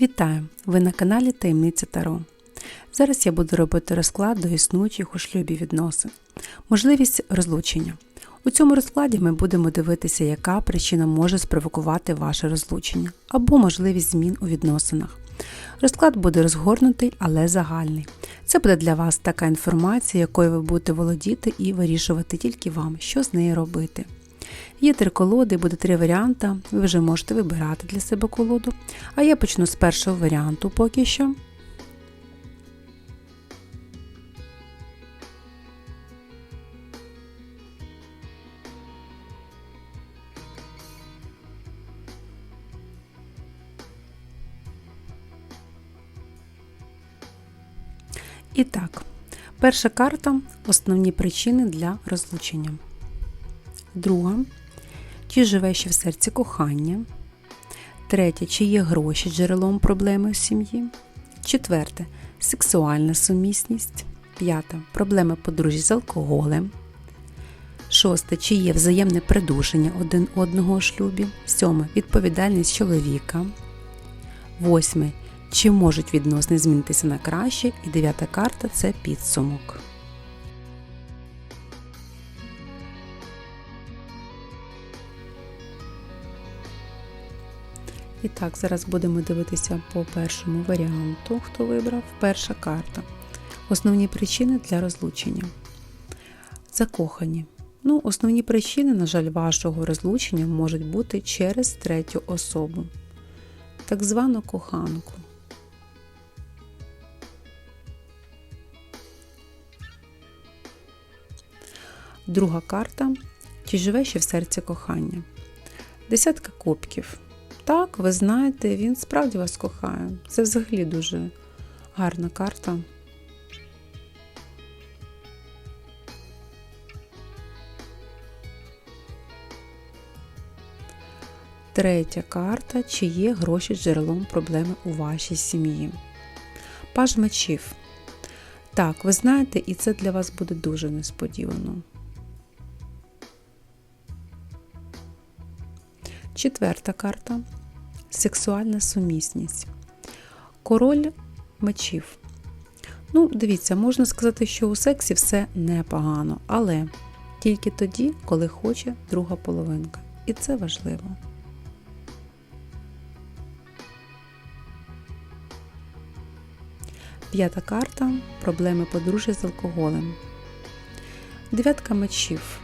Вітаю! Ви на каналі Таємниця Таро. Зараз я буду робити розклад до існуючих у шлюбі відносин. Можливість розлучення. У цьому розкладі ми будемо дивитися, яка причина може спровокувати ваше розлучення або можливість змін у відносинах. Розклад буде розгорнутий, але загальний. Це буде для вас така інформація, якою ви будете володіти і вирішувати тільки вам, що з нею робити. Є три колоди, буде три варіанти. Ви вже можете вибирати для себе колоду. А я почну з першого варіанту поки що. І так, перша карта основні причини для розлучення. Друга чи живе ще в серці кохання. Третє, чи є гроші джерелом проблеми в сім'ї. Четверте сексуальна сумісність. П'яте проблеми подружжя з алкоголем. Шосте, чи є взаємне придушення один одного у шлюбі. Сьоме відповідальність чоловіка. Восьме. Чи можуть відносини змінитися на краще? І дев'ята карта це підсумок. І так, зараз будемо дивитися по першому варіанту, хто вибрав. Перша карта. Основні причини для розлучення. Закохані. Ну, Основні причини, на жаль, вашого розлучення можуть бути через третю особу, так звану коханку. Друга карта. Чи живе ще в серці кохання? Десятка кубків. Ви знаєте, він справді вас кохає. Це взагалі дуже гарна карта. Третя карта. Чи є гроші джерелом проблеми у вашій сім'ї? Паж мечів. Так, ви знаєте, і це для вас буде дуже несподівано. Четверта карта сексуальна сумісність. Король мечів. Ну, дивіться, можна сказати, що у сексі все непогано, але тільки тоді, коли хоче друга половинка. І це важливо. П'ята карта проблеми подружжя з алкоголем. Дев'ятка мечів.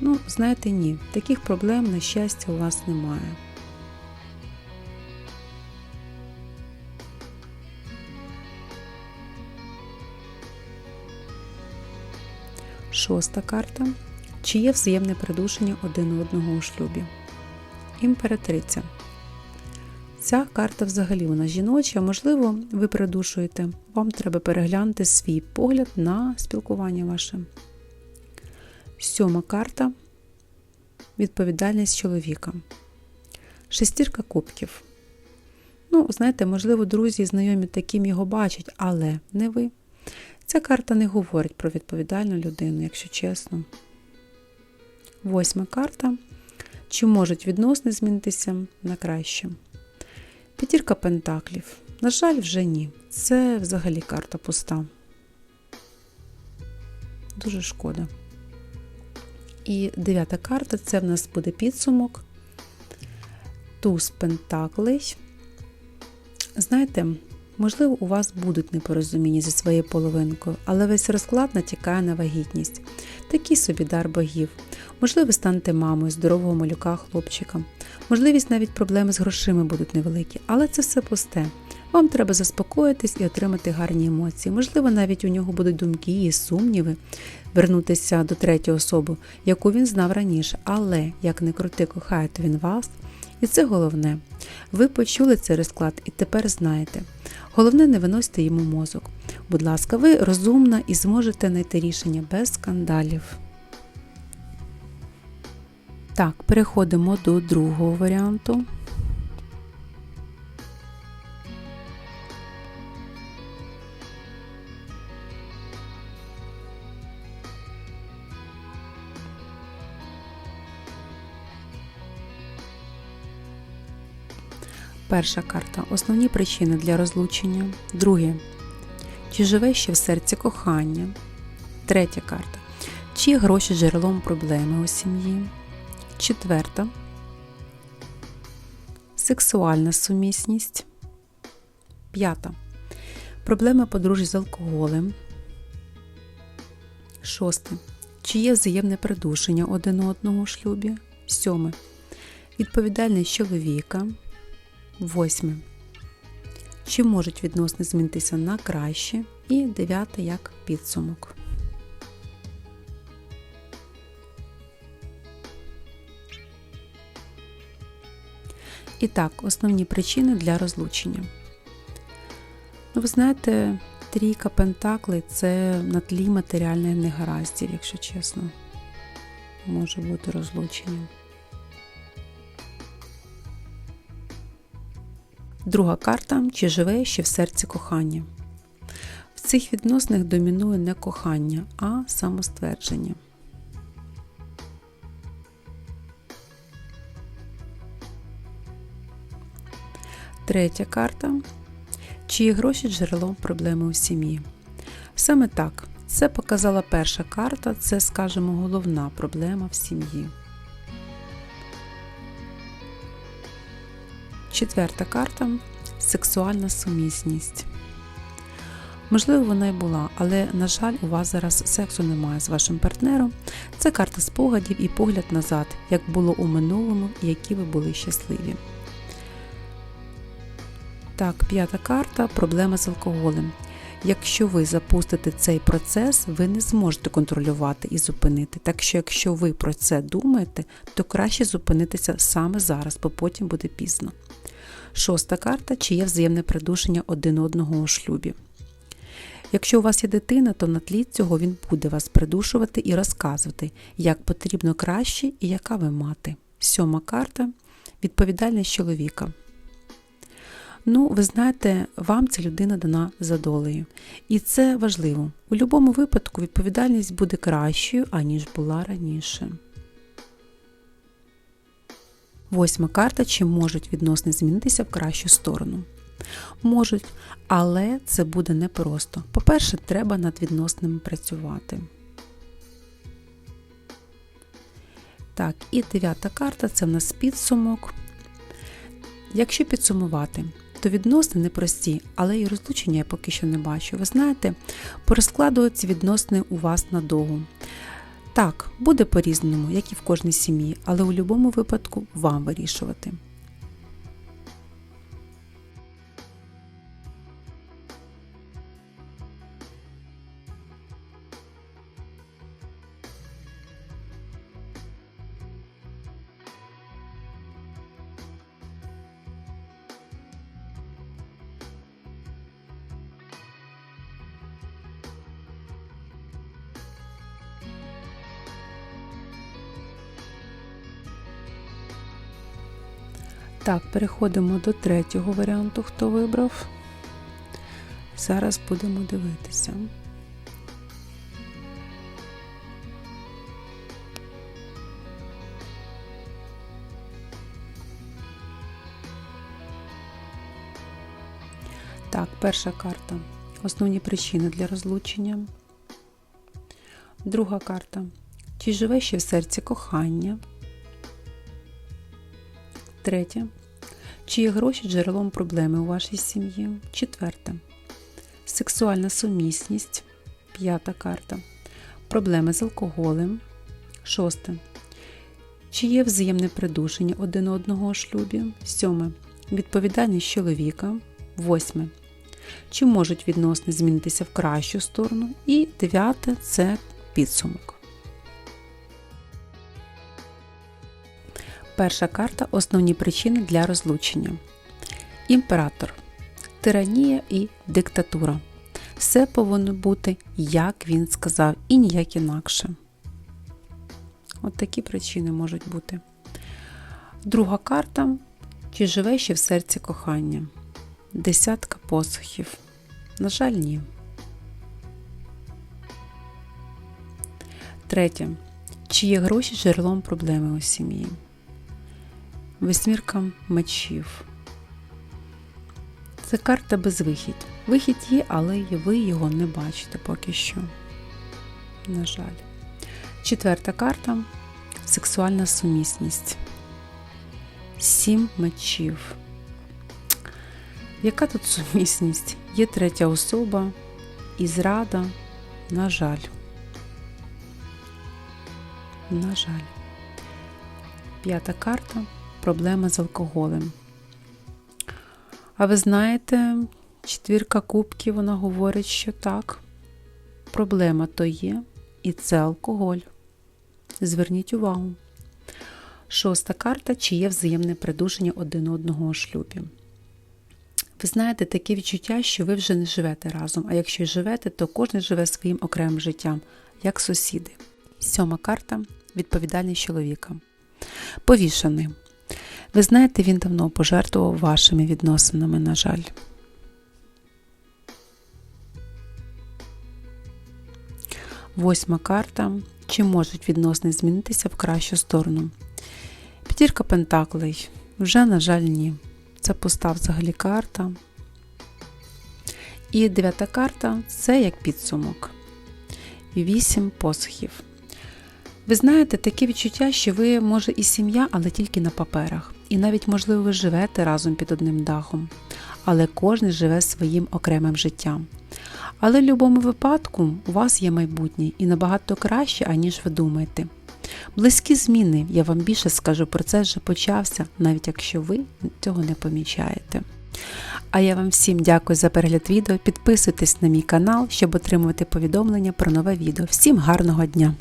Ну, знаєте, ні, таких проблем, на щастя, у вас немає. Шоста карта. Чи є взаємне придушення один одного у шлюбі? Імператриця. Ця карта взагалі вона жіноча, можливо, ви придушуєте. Вам треба переглянути свій погляд на спілкування ваше. Сьома карта відповідальність чоловіка. Шестірка кубків. Ну, знаєте, можливо, друзі і знайомі таким його бачать, але не ви. Ця карта не говорить про відповідальну людину, якщо чесно. Восьма карта. Чи можуть відносини змінитися на краще? П'ятірка пентаклів. На жаль, вже ні. Це взагалі карта пуста. Дуже шкода. І дев'ята карта це в нас буде підсумок. Туз пентаклей. Знаєте, можливо, у вас будуть непорозуміння зі своєю половинкою, але весь розклад натякає на вагітність. Такий собі дар богів. Можливо, станете мамою здорового малюка, хлопчика. Можливість навіть проблеми з грошима будуть невеликі, але це все пусте. Вам треба заспокоїтись і отримати гарні емоції. Можливо, навіть у нього будуть думки і сумніви вернутися до третьої особи, яку він знав раніше. Але, як не крути, кохає, то він вас. І це головне. Ви почули цей розклад і тепер знаєте. Головне, не виносьте йому мозок. Будь ласка, ви розумна і зможете знайти рішення без скандалів. Так, переходимо до другого варіанту. Перша карта основні причини для розлучення. Друге. Чи живе ще в серці кохання? Третя карта. Чи є гроші джерелом проблеми у сім'ї? Четверта. Сексуальна сумісність. П'ята. Проблеми подружжя з алкоголем. Шосте. Чи є взаємне придушення один одного у шлюбі? Сьоме. Відповідальність чоловіка. Восьме. Чи можуть відносини змінитися на краще? І дев'яте як підсумок. І так, основні причини для розлучення. Ну, ви знаєте, трійка пентаклей це на тлі матеріальних негараздів, якщо чесно, може бути розлучення. Друга карта чи живе ще в серці кохання. В цих відносинах домінує не кохання, а самоствердження. Третя карта. Чиї гроші джерелом проблеми у сім'ї. Саме так, це показала перша карта, це, скажімо, головна проблема в сім'ї. Четверта карта сексуальна сумісність. Можливо, вона й була, але, на жаль, у вас зараз сексу немає з вашим партнером. Це карта спогадів і погляд назад, як було у минулому і які ви були щасливі. Так, п'ята карта проблема з алкоголем. Якщо ви запустите цей процес, ви не зможете контролювати і зупинити. Так що, якщо ви про це думаєте, то краще зупинитися саме зараз, бо потім буде пізно. Шоста карта чи є взаємне придушення один одного у шлюбі. Якщо у вас є дитина, то на тлі цього він буде вас придушувати і розказувати, як потрібно краще і яка ви мати. Сьома карта відповідальність чоловіка. Ну, ви знаєте, вам ця людина дана за долею. І це важливо. У будь-якому випадку відповідальність буде кращою, аніж була раніше. Восьма карта, чи можуть відносини змінитися в кращу сторону. Можуть, але це буде непросто. По-перше, треба над відносинами працювати. Так, і дев'ята карта це в нас підсумок. Якщо підсумувати, то відносини непрості, але і розлучення я поки що не бачу. Ви знаєте, порозкладуються відносини у вас надовго. Так, буде по-різному, як і в кожній сім'ї, але у будь-якому випадку вам вирішувати. Так, переходимо до третього варіанту, хто вибрав. Зараз будемо дивитися. Так, перша карта. Основні причини для розлучення. Друга карта. Чи живе ще в серці кохання? Третє. Чи є гроші джерелом проблеми у вашій сім'ї? Четверте. Сексуальна сумісність. П'ята карта. Проблеми з алкоголем. Шосте. Чи є взаємне придушення один одного у шлюбі? Сьоме. Відповідальність чоловіка. Восьме. Чи можуть відносини змінитися в кращу сторону? І дев'яте це підсумок. Перша карта основні причини для розлучення. Імператор, тиранія і диктатура. Все повинно бути, як він сказав, і ніяк інакше. От такі причини можуть бути. Друга карта чи живе ще в серці кохання? Десятка посухів. На жаль, ні. Третє. Чи є гроші джерелом проблеми у сім'ї? Восьмірка мечів. Це карта безвихідь. Вихід є, але ви його не бачите поки що. На жаль. Четверта карта сексуальна сумісність. Сім мечів. Яка тут сумісність? Є третя особа і зрада, на жаль. На жаль. П'ята карта проблема з алкоголем. А ви знаєте, четвірка кубків вона говорить, що так, проблема то є, і це алкоголь. Зверніть увагу. Шоста карта чи є взаємне придушення один одного у шлюбі. Ви знаєте таке відчуття, що ви вже не живете разом, а якщо й живете, то кожен живе своїм окремим життям, як сусіди. Сьома карта відповідальність чоловіка. Повішаний. Ви знаєте, він давно пожертвував вашими відносинами, на жаль. Восьма карта. Чи можуть відносини змінитися в кращу сторону? П'ятірка Пентаклей. Вже, на жаль, ні. Це пуста взагалі карта. І дев'ята карта це як підсумок. Вісім посухів. Ви знаєте, таке відчуття, що ви, може, і сім'я, але тільки на паперах. І навіть, можливо, ви живете разом під одним дахом, але кожен живе своїм окремим життям. Але в будь-якому випадку у вас є майбутнє і набагато краще, аніж ви думаєте. Близькі зміни, я вам більше скажу, процес вже почався, навіть якщо ви цього не помічаєте. А я вам всім дякую за перегляд відео. Підписуйтесь на мій канал, щоб отримувати повідомлення про нове відео. Всім гарного дня!